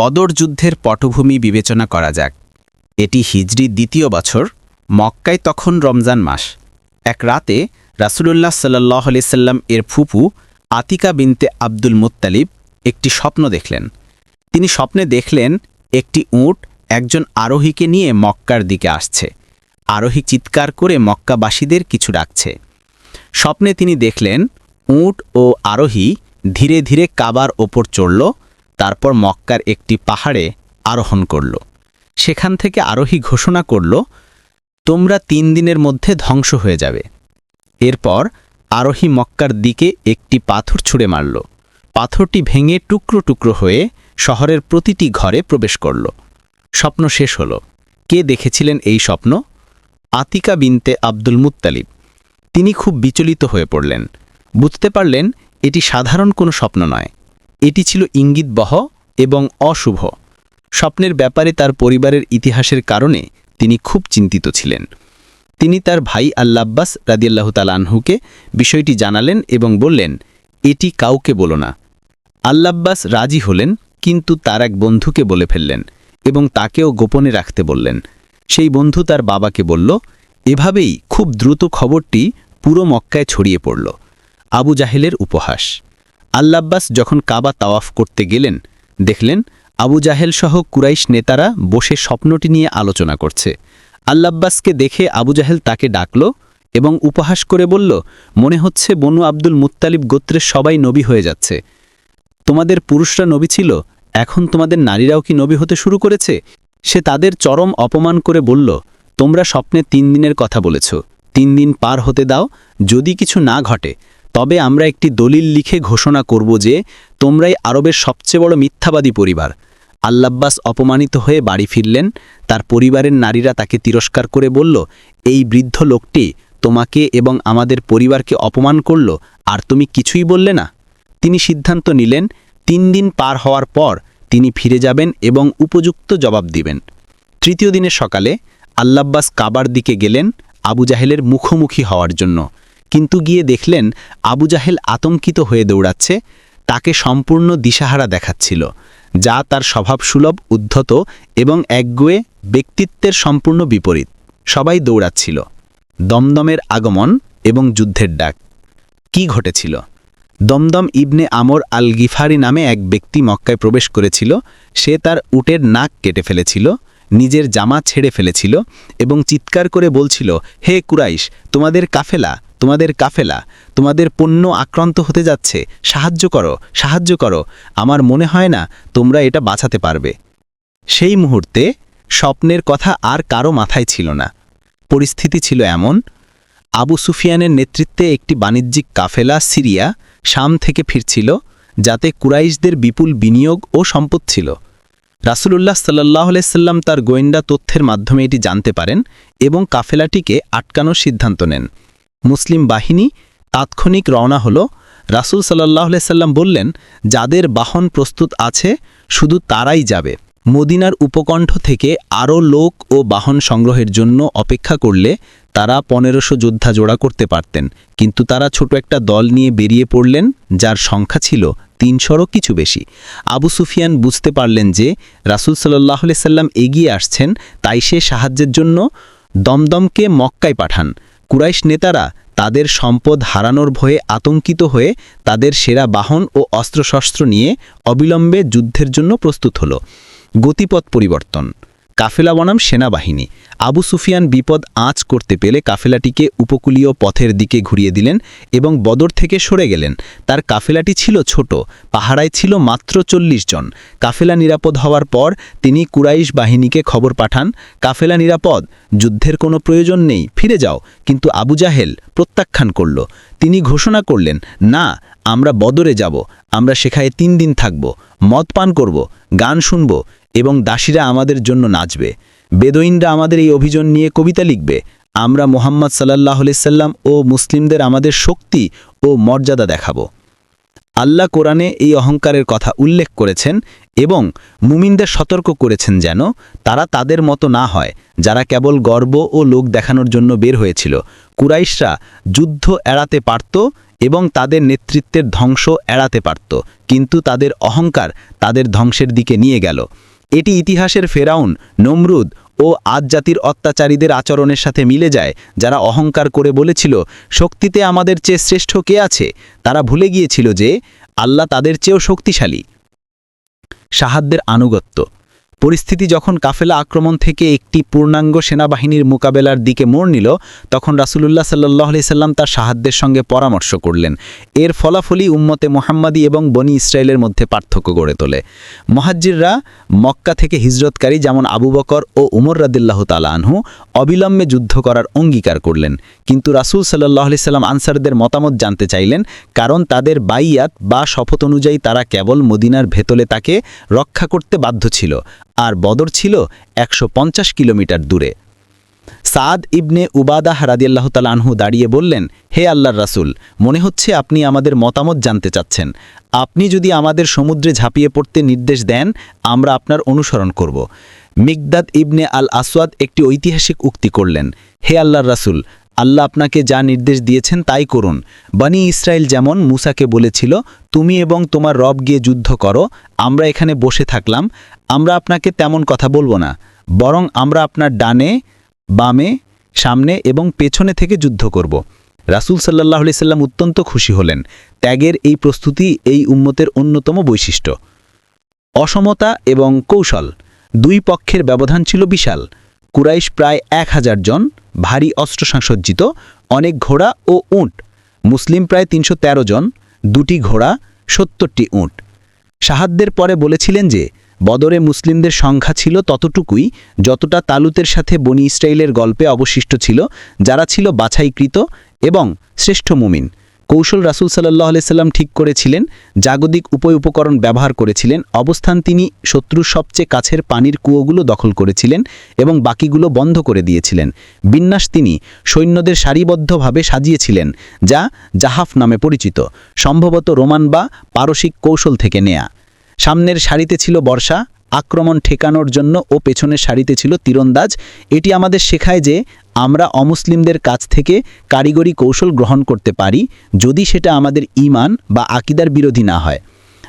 বদর যুদ্ধের পটভূমি বিবেচনা করা যাক। এটি হিজরি দ্বিতীয় বছর, মক্কায় তখন রমজান মাস। এক রাতে রাসুলুল্লাহ সাল্লাহ সাল্লাম এর ফুপু আতিকা বিনতে আব্দুল মুত্তালিব একটি স্বপ্ন দেখলেন। তিনি স্বপ্নে দেখলেন একটি উট একজন আরোহীকে নিয়ে মক্কার দিকে আসছে। আরোহী চিৎকার করে মক্কাবাসীদের কিছু ডাকছে। স্বপ্নে তিনি দেখলেন উট ও আরোহী ধীরে ধীরে কাবার ওপর চড়ল তারপর মক্কার একটি পাহাড়ে আরোহণ করল। সেখান থেকে আরোহী ঘোষণা করল, তোমরা তিন দিনের মধ্যে ধ্বংস হয়ে যাবে। এরপর আরোহী মক্কার দিকে একটি পাথর ছুঁড়ে মারল। পাথরটি ভেঙে টুকরো টুকরো হয়ে শহরের প্রতিটি ঘরে প্রবেশ করল। স্বপ্ন শেষ হল। কে দেখেছিলেন এই স্বপ্ন? Atika binte Abdul Muttalib. তিনি খুব বিচলিত হয়ে পড়লেন। বুঝতে পারলেন, এটি সাধারণ কোনো স্বপ্ন নয়। এটি ছিল ইঙ্গিতবহ এবং অশুভ। স্বপ্নের ব্যাপারে তার পরিবারের ইতিহাসের কারণে তিনি খুব চিন্তিত ছিলেন। তিনি তার ভাই আল্লাব্বাস রাদিয়াল্লাহ তালানহুকে বিষয়টি জানালেন এবং বললেন, এটি কাউকে বলো না। আল্লাব্বাস রাজি হলেন, কিন্তু তার এক বন্ধুকে বলে ফেললেন এবং তাকেও গোপনে রাখতে বললেন। সেই বন্ধু তার বাবাকে বলল, এভাবেই খুব দ্রুত খবরটি পুরো মক্কায় ছড়িয়ে পড়ল। আবু জাহেলের উপহাস। আল্লাব্বাস যখন কাবা তাওয়াফ করতে গেলেন, দেখলেন আবু জাহেল সহ কুরাইশ নেতারা বসে স্বপ্নটি নিয়ে আলোচনা করছে। আল্লাব্বাসকে দেখে আবু জাহেল তাকে ডাকল এবং উপহাস করে বলল, মনে হচ্ছে বনু আব্দুল মুত্তালিব গোত্রের সবাই নবী হয়ে যাচ্ছে। তোমাদের পুরুষরা নবী ছিল, এখন তোমাদের নারীরাও কি নবী হতে শুরু করেছে? সে তাদের চরম অপমান করে বলল, তোমরা স্বপ্নে তিন দিনের কথা বলেছ। তিন দিন পার হতে দাও, যদি কিছু না ঘটে তবে আমরা একটি দলিল লিখে ঘোষণা করব যে, তোমরাই আরবের সবচেয়ে বড় মিথ্যাবাদী পরিবার। আল্লাব্বাস অপমানিত হয়ে বাড়ি ফিরলেন। তার পরিবারের নারীরা তাকে তিরস্কার করে বলল, এই বৃদ্ধ লোকটি তোমাকে এবং আমাদের পরিবারকে অপমান করল, আর তুমি কিছুই বললে না? তিনি সিদ্ধান্ত নিলেন, তিন দিন পার হওয়ার পর তিনি ফিরে যাবেন এবং উপযুক্ত জবাব দিবেন। তৃতীয় দিনের সকালে আল্লাব্বাস কাবার দিকে গেলেন আবু জাহেলের মুখোমুখি হওয়ার জন্য। কিন্তু গিয়ে দেখলেন আবু জাহেল আতঙ্কিত হয়ে দৌড়াচ্ছে, তাকে সম্পূর্ণ দিশাহারা দেখাচ্ছিল, যা তার স্বভাবসুলভ, উদ্ধত এবং একগুয়ে ব্যক্তিত্বের সম্পূর্ণ বিপরীত। সবাই দৌড়াচ্ছিল। দমদমের আগমন এবং যুদ্ধের ডাক। কি ঘটেছিল? দমদম ইবনে আমর আল গিফারি নামে এক ব্যক্তি মক্কায় প্রবেশ করেছিল, সে তার উটের নাক কেটে ফেলেছিল, নিজের জামা ছেড়ে ফেলেছিল এবং চিৎকার করে বলছিল, হে কুরাইশ, তোমাদের কাফেলা তোমাদের কাফেলা, তোমাদের পণ্য আক্রান্ত হতে যাচ্ছে, সাহায্য করো সাহায্য করো, আমার মনে হয় না তোমরা এটা বাঁচাতে পারবে। সেই মুহূর্তে স্বপ্নের কথা আর কারও মাথায় ছিল না। পরিস্থিতি ছিল এমন, আবু সুফিয়ানের নেতৃত্বে একটি বাণিজ্যিক কাফেলা সিরিয়া শাম থেকে ফিরছিল, যাতে কুরাইশদের বিপুল বিনিয়োগ ও সম্পদ ছিল। রাসুলুল্লাহ সাল্লাহ সাল্লাম তার গোয়েন্দা তথ্যের মাধ্যমে এটি জানতে পারেন এবং কাফেলাটিকে আটকানোর সিদ্ধান্ত নেন। মুসলিম বাহিনী তাৎক্ষণিক রওনা হল। রাসুল সাল্লাহ সাল্লাম বললেন, যাদের বাহন প্রস্তুত আছে, শুধু তারাই যাবে। মদিনার উপকণ্ঠ থেকে আরও লোক ও বাহন সংগ্রহের জন্য অপেক্ষা করলে তারা পনেরোশো যোদ্ধা জোড়া করতে পারতেন। কিন্তু তারা ছোট একটা দল নিয়ে বেরিয়ে পড়লেন, যার সংখ্যা ছিল তিনশোরও কিছু বেশি। আবু সুফিয়ান বুঝতে পারলেন যে, রাসুল সাল্লাহ সাল্লাম এগিয়ে আসছেন, তাই সে সাহায্যের জন্য দমদমকে মক্কায় পাঠান। কুরাইশ নেতারা তাদের সম্পদ হারানোর ভয়ে আতঙ্কিত হয়ে তাদের সেরা বাহন ও অস্ত্রশস্ত্র নিয়ে অবিলম্বে যুদ্ধের জন্য প্রস্তুত হল। গতিপথ পরিবর্তন। কাফেলা বনাম সেনাবাহিনী। আবু সুফিয়ান বিপদ আঁচ করতে পেলে কাফেলাটিকে উপকূলীয় পথের দিকে ঘুরিয়ে দিলেন এবং বদর থেকে সরে গেলেন। তার কাফেলাটি ছিল ছোট পাহাড়ায় ছিল মাত্র চল্লিশ জন। কাফেলা নিরাপদ হওয়ার পর তিনি কুরাইশ বাহিনীকে খবর পাঠান, কাফেলা নিরাপদ, যুদ্ধের কোনো প্রয়োজন নেই, ফিরে যাও। কিন্তু আবু জাহেল প্রত্যাখ্যান করল। তিনি ঘোষণা করলেন, না, আমরা বদরে যাব, আমরা সেখানে তিন দিন থাকব, মদ পান করব, গান শুনব এবং দাসীরা আমাদের জন্য নাচবে। বেদইনরা আমাদের এই অভিযান নিয়ে কবিতা লিখবে। আমরা মোহাম্মদ সাল্লাহ সাল্লাম ও মুসলিমদের আমাদের শক্তি ও মর্যাদা দেখাব। আল্লাহ কোরআনে এই অহংকারের কথা উল্লেখ করেছেন এবং মুমিনদের সতর্ক করেছেন যেন তারা তাদের মতো না হয়, যারা কেবল গর্ব ও লোক দেখানোর জন্য বের হয়েছিল। কুরাইশরা যুদ্ধ এড়াতে পারত এবং তাদের নেতৃত্বের ধ্বংস এড়াতে পারত, কিন্তু তাদের অহংকার তাদের ধ্বংসের দিকে নিয়ে গেল। এটি ইতিহাসের ফেরাউন, নমরুদ ও আজ জাতির অত্যাচারীদের আচরণের সাথে মিলে যায়, যারা অহংকার করে বলেছিল, শক্তিতে আমাদের চেয়ে শ্রেষ্ঠ কে আছে? তারা ভুলে গিয়েছিল যে, আল্লাহ তাদের চেয়েও শক্তিশালী। সাহায্যের আনুগত্য পরিস্থিতি যখন কাফেলা আক্রমণ থেকে একটি পূর্ণাঙ্গ সেনাবাহিনীর মোকাবেলার দিকে মোড় নিল, তখন রাসুলুল্লাহ সাল্লাহ সাল্লাম তার সাহায্যের সঙ্গে পরামর্শ করলেন। এর ফলাফলই উম্মতে মোহাম্মদী এবং বনি ইসরায়েলের মধ্যে পার্থক্য গড়ে তোলে। মহাজ্জিররা মক্কা থেকে হিজরতকারী যেমন আবু বকর ও উমর রাদিল্লাহ তালা অবিলম্বে যুদ্ধ করার অঙ্গীকার করলেন। কিন্তু রাসুল সাল্লাহ সাল্লাম আনসারদের মতামত জানতে চাইলেন, কারণ তাদের বাইয়াত বা শপথ অনুযায়ী তারা কেবল মদিনার ভেতলে তাকে রক্ষা করতে বাধ্য ছিল। আর বদর ছিল একশো পঞ্চাশ কিলোমিটার দূরে। সাদ ইবনে উবাদাহ রাদিয়াল্লাহ আনহু দাঁড়িয়ে বললেন, হে আল্লাহর রাসুল, মনে হচ্ছে আপনি আমাদের মতামত জানতে চাচ্ছেন। আপনি যদি আমাদের সমুদ্রে ঝাঁপিয়ে পড়তে নির্দেশ দেন, আমরা আপনার অনুসরণ করব। মিগদাদ ইবনে আল আসওয়াদ একটি ঐতিহাসিক উক্তি করলেন, হে আল্লাহর রাসুল আল্লাহ আপনাকে যা নির্দেশ দিয়েছেন তাই করুন। বানি ইসরায়েল যেমন মুসাকে বলেছিল, তুমি এবং তোমার রব গিয়ে যুদ্ধ করো, আমরা এখানে বসে থাকলাম, আমরা আপনাকে তেমন কথা বলব না, বরং আমরা আপনার ডানে, বামে, সামনে এবং পেছনে থেকে যুদ্ধ করব। রাসুল সাল্লাহ সাল্লাম অত্যন্ত খুশি হলেন। ত্যাগের এই প্রস্তুতি এই উম্মতের অন্যতম বৈশিষ্ট্য। অসমতা এবং কৌশল। দুই পক্ষের ব্যবধান ছিল বিশাল। কুরাইশ প্রায় এক হাজার জন ভারী অস্ত্র সংসজ্জিত অনেক ঘোড়া ও উঁট। মুসলিম প্রায় তিনশো তেরো জন, দুটি ঘোড়া, সত্তরটি উঁট। সাহাদ্যের পরে বলেছিলেন যে, বদরে মুসলিমদের সংখ্যা ছিল ততটুকুই, যতটা তালুতের সাথে বনি ইসরায়েলের গল্পে অবশিষ্ট ছিল, যারা ছিল বাছাইকৃত এবং শ্রেষ্ঠ মুমিন। কৌশল রাসুল সাল্লাহ আলাইসাল্লাম ঠিক করেছিলেন, জাগতিক উপায় উপকরণ ব্যবহার করেছিলেন, অবস্থান তিনি শত্রুর সবচেয়ে কাছের পানির কুয়োগুলো দখল করেছিলেন এবং বাকিগুলো বন্ধ করে দিয়েছিলেন। বিন্যাস তিনি সৈন্যদের সারিবদ্ধভাবে সাজিয়েছিলেন, যা জাহাফ নামে পরিচিত, সম্ভবত রোমান বা পারসিক কৌশল থেকে নেয়া। সামনের সারিতে ছিল বর্ষা, আক্রমণ ঠেকানোর জন্য ও পেছনের সারিতে ছিল তীরন্দাজ। এটি আমাদের শেখায় যে আমরা অমুসলিমদের কাছ থেকে কারিগরি কৌশল গ্রহণ করতে পারি যদি সেটা আমাদের ইমান বা আকিদার বিরোধী না হয়।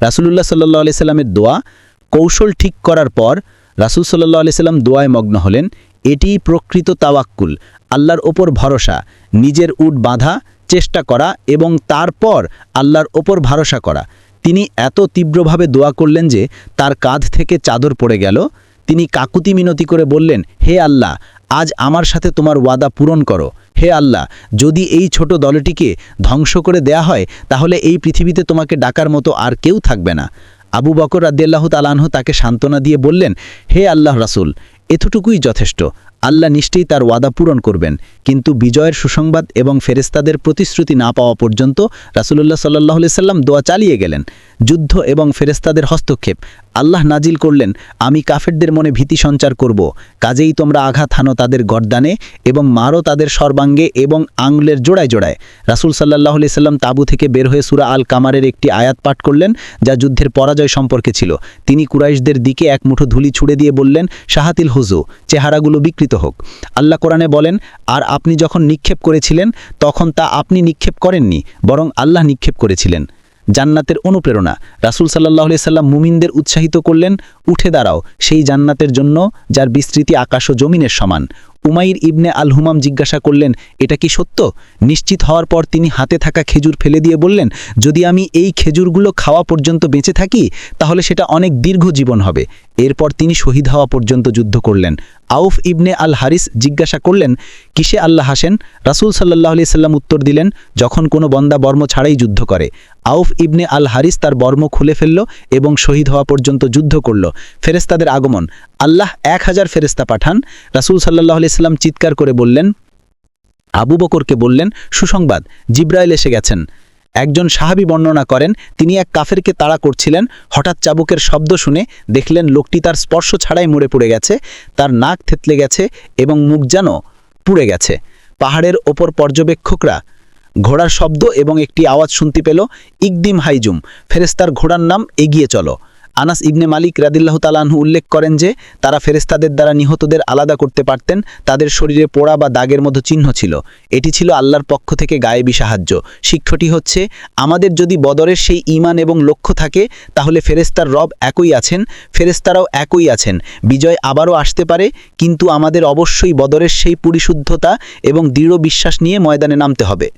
রাসুলুল্লাহ সাল্লাহ সাল্লামের দোয়া কৌশল ঠিক করার পর রাসুল সাল্লাহ আলি সাল্লাম দোয়ায় মগ্ন হলেন। এটিই প্রকৃত তাওয়াক্কুল, আল্লাহর ওপর ভরসা, নিজের উট বাঁধা, চেষ্টা করা এবং তারপর আল্লাহর ওপর ভরসা করা। তিনি এত তীব্রভাবে দোয়া করলেন যে তার কাঁধ থেকে চাদর পড়ে গেল। তিনি কাকুতি মিনতি করে বললেন, হে আল্লাহ আজ আমার সাথে তোমার ওয়াদা পূরণ করো। হে আল্লাহ, যদি এই ছোট দলটিকে ধ্বংস করে দেয়া হয়, তাহলে এই পৃথিবীতে তোমাকে ডাকার মতো আর কেউ থাকবে না। আবু বকর রাদ্দাহ তালাহ তাকে সান্ত্বনা দিয়ে বললেন, হে আল্লাহ রাসুল, এতটুকুই যথেষ্ট। আল্লাহ নিশ্চয়ই তার ওয়াদা পূরণ করবেন। কিন্তু বিজয়ের সুসংবাদ এবং ফেরেস্তাদের প্রতিশ্রুতি না পাওয়া পর্যন্ত রাসুলুল্লাহ সাল্লাহ সাল্লাম দোয়া চালিয়ে গেলেন। যুদ্ধ এবং ফেরেস্তাদের হস্তক্ষেপ। আল্লাহ নাজিল করলেন, আমি কাফেরদের মনে ভীতি সঞ্চার করব। কাজেই তোমরা আঘাত হানো তাদের গর্দানে এবং মারো তাদের সর্বাঙ্গে এবং আঙুলের জোড়ায় জোড়ায়। রাসুল সাল্লাহ সাল্লাম তাবু থেকে বের হয়ে সুরা আল কামারের একটি আয়াত পাঠ করলেন, যা যুদ্ধের পরাজয় সম্পর্কে ছিল। তিনি কুরাইশদের দিকে এক মুঠো ধুলি ছুড়ে দিয়ে বললেন, শাহাতিল হুজু, চেহারাগুলো বিকৃত হোক। আল্লাহ কোরআনে বলেন, আর আপনি যখন নিক্ষেপ করেছিলেন, তখন তা আপনি নিক্ষেপ করেননি, বরং আল্লাহ নিক্ষেপ করেছিলেন। জান্নাতের অনুপ্রেরণা। রাসুল সাল্লাহ সাল্লাম মুমিনদের উৎসাহিত করলেন, উঠে দাঁড়াও, সেই জান্নাতের জন্য, যার বিস্তৃতি আকাশ ও জমিনের সমান। উমাইর ইবনে আল হুমাম জিজ্ঞাসা করলেন, এটা কি সত্য? নিশ্চিত হওয়ার পর তিনি হাতে থাকা খেজুর ফেলে দিয়ে বললেন, যদি আমি এই খেজুরগুলো খাওয়া পর্যন্ত বেঁচে থাকি, তাহলে সেটা অনেক দীর্ঘ জীবন হবে। এরপর তিনি শহীদ হওয়া পর্যন্ত যুদ্ধ করলেন। আউফ ইবনে আল হারিস জিজ্ঞাসা করলেন, কিসে আল্লাহ হাসেন? রাসুল সাল্লাহ আলি সাল্লাম উত্তর দিলেন, যখন কোনো বন্দা বর্ম ছাড়াই যুদ্ধ করে। আউফ ইবনে আল হারিস তার বর্ম খুলে ফেলল এবং শহীদ হওয়া পর্যন্ত যুদ্ধ করল। ফেরেস্তাদের আগমন। আল্লাহ এক হাজার ফেরেস্তা পাঠান। রাসুল সাল্লাহ আলি সাল্লাম চিৎকার করে বললেন, আবু বকরকে বললেন, সুসংবাদ, জিব্রাইল এসে গেছেন। একজন সাহাবি বর্ণনা করেন, তিনি এক কাফেরকে তাড়া করছিলেন, হঠাৎ চাবুকের শব্দ শুনে দেখলেন লোকটি তার স্পর্শ ছাড়াই মরে পড়ে গেছে, তার নাক থেতলে গেছে এবং মুখ যেন পুড়ে গেছে। পাহাড়ের ওপর পর্যবেক্ষকরা ঘোড়ার শব্দ এবং একটি আওয়াজ শুনতে পেল, ইকদিম হাইজুম ফেরেস্তার ঘোড়ার নাম এগিয়ে চলো। আনাস ইবনে মালিক রাদিল্লাহ তালাহু উল্লেখ করেন যে, তারা ফেরেস্তাদের দ্বারা নিহতদের আলাদা করতে পারতেন, তাদের শরীরে পোড়া বা দাগের মতো চিহ্ন ছিল। এটি ছিল আল্লাহর পক্ষ থেকে গায়েবী সাহায্য। শিক্ষটি হচ্ছে, আমাদের যদি বদরের সেই ঈমান এবং লক্ষ্য থাকে, তাহলে ফেরেস্তার রব একই আছেন ফেরেস্তারাও একই আছেন। বিজয় আবারও আসতে পারে, কিন্তু আমাদের অবশ্যই বদরের সেই পরিশুদ্ধতা এবং দৃঢ় বিশ্বাস নিয়ে ময়দানে নামতে হবে।